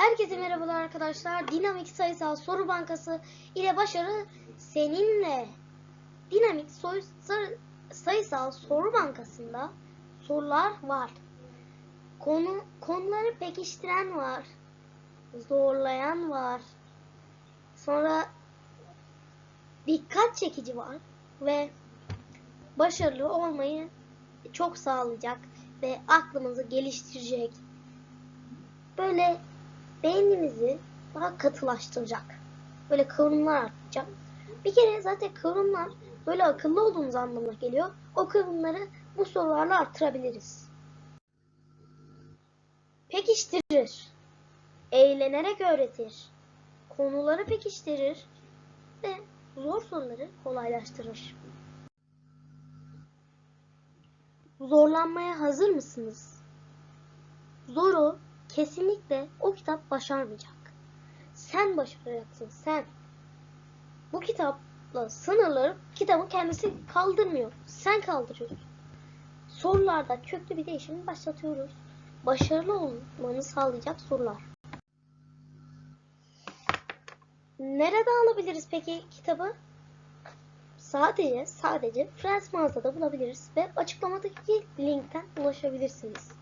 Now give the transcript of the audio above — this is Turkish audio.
Herkese merhabalar arkadaşlar. Dinamik Sayısal Soru Bankası ile başarı seninle. Dinamik soy- Sa- Sayısal Soru Bankası'nda sorular var. Konu konuları pekiştiren var. Zorlayan var. Sonra dikkat çekici var ve başarılı olmayı çok sağlayacak ve aklımızı geliştirecek. Böyle beynimizi daha katılaştıracak. Böyle kıvrımlar artacak. Bir kere zaten kıvrımlar böyle akıllı olduğumuz anlamına geliyor. O kıvrımları bu sorularla artırabiliriz. Pekiştirir. Eğlenerek öğretir. Konuları pekiştirir ve zor soruları kolaylaştırır. Zorlanmaya hazır mısınız? Zoru kesinlikle o kitap başarmayacak. Sen başaracaksın, sen. Bu kitapla sınırları kitabın kendisi kaldırmıyor. Sen kaldırıyorsun. Sorularda köklü bir değişim başlatıyoruz. Başarılı olmanı sağlayacak sorular. Nerede alabiliriz peki kitabı? Sadece sadece Frans mağazada bulabiliriz ve açıklamadaki linkten ulaşabilirsiniz.